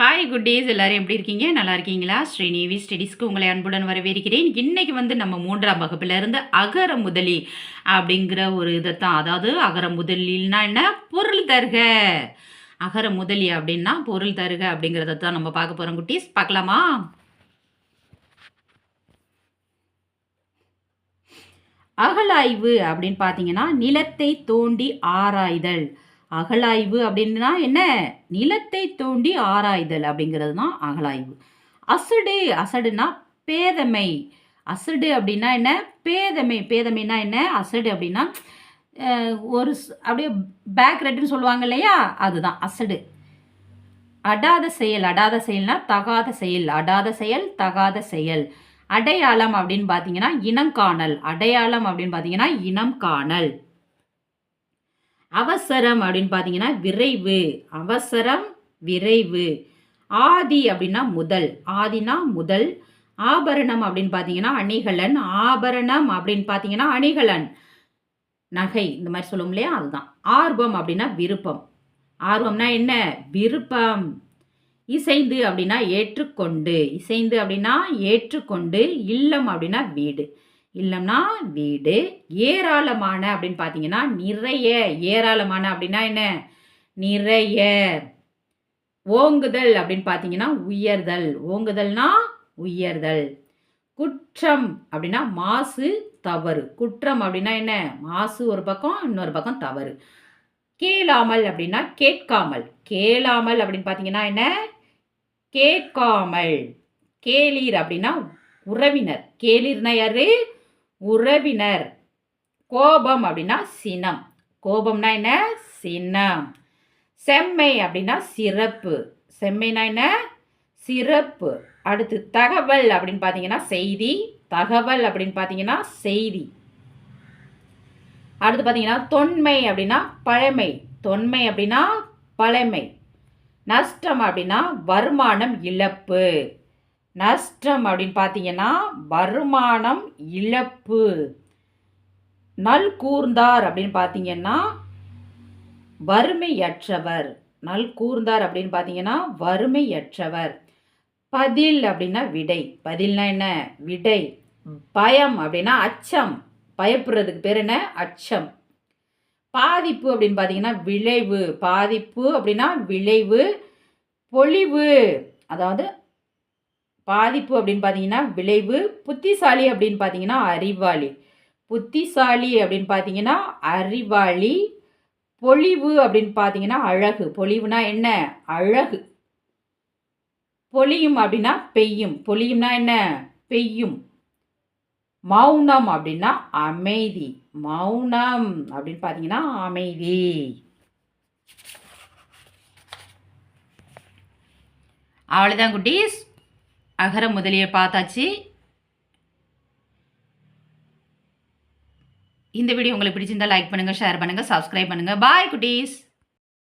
Hi good days எல்லோரும் எப்படி இருக்கீங்க? நல்லா இருக்கீங்களா? ஸ்ரீநேவி ஸ்டடீஸ்க்கு உங்களை அன்புடன் வரவேற்கிறேன். இன்றைக்கி வந்து நம்ம மூன்றாம் வகுப்பிலேருந்து அகர முதலி அப்படிங்கிற ஒரு இதைத்தான் அதாவது அகர முதலில்னா என்ன? பொருள் தருக. அகர முதலி அப்படின்னா பொருள் தருக அப்படிங்கிறத தான் நம்ம பார்க்க போகிறோம் குட்டீஸ். பார்க்கலாமா? அகலாய்வு அப்படின்னு பார்த்தீங்கன்னா நிலத்தை தோண்டி ஆராய்தல். அகழாய்வு அப்படின்னா என்ன? நிலத்தை தோண்டி ஆராய்தல் அப்படிங்கிறது தான் அகழாய்வு அசடு அசடுனா பேதமை. அசடு அப்படின்னா என்ன? பேதமை. பேதமைனா என்ன? அசடு அப்படின்னா ஒரு அப்படியே பேக் ரெட்டுன்னு சொல்லுவாங்க இல்லையா? அதுதான் அசடு. அடாத செயல். அடாத செயல்னா தகாத செயல். அடாத செயல் தகாத செயல். அடையாளம் அப்படின்னு பார்த்தீங்கன்னா இனம் காணல் அடையாளம் அப்படின்னு பார்த்தீங்கன்னா இனம் காணல் அவசரம் அப்படின்னு பார்த்தீங்கன்னா விரைவு. அவசரம் விரைவு. ஆதி அப்படின்னா முதல். ஆதினா முதல். ஆபரணம் அப்படின்னு பார்த்தீங்கன்னா அணிகலன். ஆபரணம் அப்படின்னு பார்த்தீங்கன்னா அணிகலன். நகை இந்த மாதிரி சொல்லுவோம் இல்லையா? அதுதான். ஆர்வம் அப்படின்னா விருப்பம். ஆர்வம்னா என்ன? விருப்பம். இசைந்து அப்படின்னா ஏற்றுக்கொண்டு. இசைந்து அப்படின்னா ஏற்றுக்கொண்டு. இல்லம் அப்படின்னா வீடு. இல்லைன்னா வீடு ஏராளமான அப்படின்னு பார்த்தீங்கன்னா நிறைய. ஏராளமான அப்படின்னா என்ன? நிறைய. ஓங்குதல் அப்படின்னு பார்த்தீங்கன்னா உயர்தல். ஓங்குதல்னா உயர்தல். குற்றம் அப்படின்னா மாசு தவறு. குற்றம் அப்படின்னா என்ன? மாசு ஒரு பக்கம் இன்னொரு பக்கம் தவறு. கேளாமல் அப்படின்னா கேட்காமல். கேளாமல் அப்படின்னு பார்த்தீங்கன்னா என்ன? கேட்காமல். கேளீர் அப்படின்னா உறவினர். கேளீர்னா யாரு? உறவினர். கோபம் அப்படின்னா சினம். கோபம்னா என்ன? சினம் செம்மை அப்படின்னா சிறப்பு. செம்மைனா என்ன? சிறப்பு. அடுத்து தகவல் அப்படின்னு பார்த்தீங்கன்னா செய்தி. தகவல் அப்படின்னு பார்த்தீங்கன்னா செய்தி. அடுத்து பார்த்தீங்கன்னா தொன்மை அப்படின்னா பழமை. தொன்மை அப்படின்னா பழமை. நஷ்டம் அப்படின்னா வருமானம் இழப்பு. நஷ்டம் அப்படின்னு பார்த்தீங்கன்னா வருமானம் இழப்பு. நல் கூர்ந்தார் அப்படின்னு பார்த்தீங்கன்னா வறுமையற்றவர். நல் கூர்ந்தார் அப்படின்னு பார்த்தீங்கன்னா வறுமையற்றவர். பதில் அப்படின்னா விடை. பதில்னா என்ன? விடை. பயம் அப்படின்னா அச்சம். பயப்படுறதுக்கு பேர் என்ன? அச்சம். பாதிப்பு அப்படின்னு பார்த்தீங்கன்னா விளைவு. பாதிப்பு அப்படின்னா விளைவு பொழிவு அதாவது பாதிப்பு அப்படின்னு பார்த்தீங்கன்னா விளைவு புத்திசாலி அப்படின்னு பார்த்தீங்கன்னா அறிவாளி. புத்திசாலி அப்படின்னு பார்த்தீங்கன்னா அறிவாளி பொழிவு அப்படின்னு பார்த்தீங்கன்னா அழகு. பொழிவுனா என்ன? அழகு. பொழியும் அப்படின்னா பெய்யும். பொழியும்னா என்ன? பெய்யும். மௌனம் அப்படின்னா அமைதி. மௌனம் அப்படின்னு பார்த்தீங்கன்னா அமைதி. அவ்வளோதான் குட்டீஸ். அகர முதலிய பார்த்தாச்சு. இந்த வீடியோ உங்களுக்கு பிடிச்சிருந்தா லைக் பண்ணுங்கள் ஷேர் பண்ணுங்கள் சப்ஸ்கிரைப் பண்ணுங்கள் பாய் குட்டீஸ்.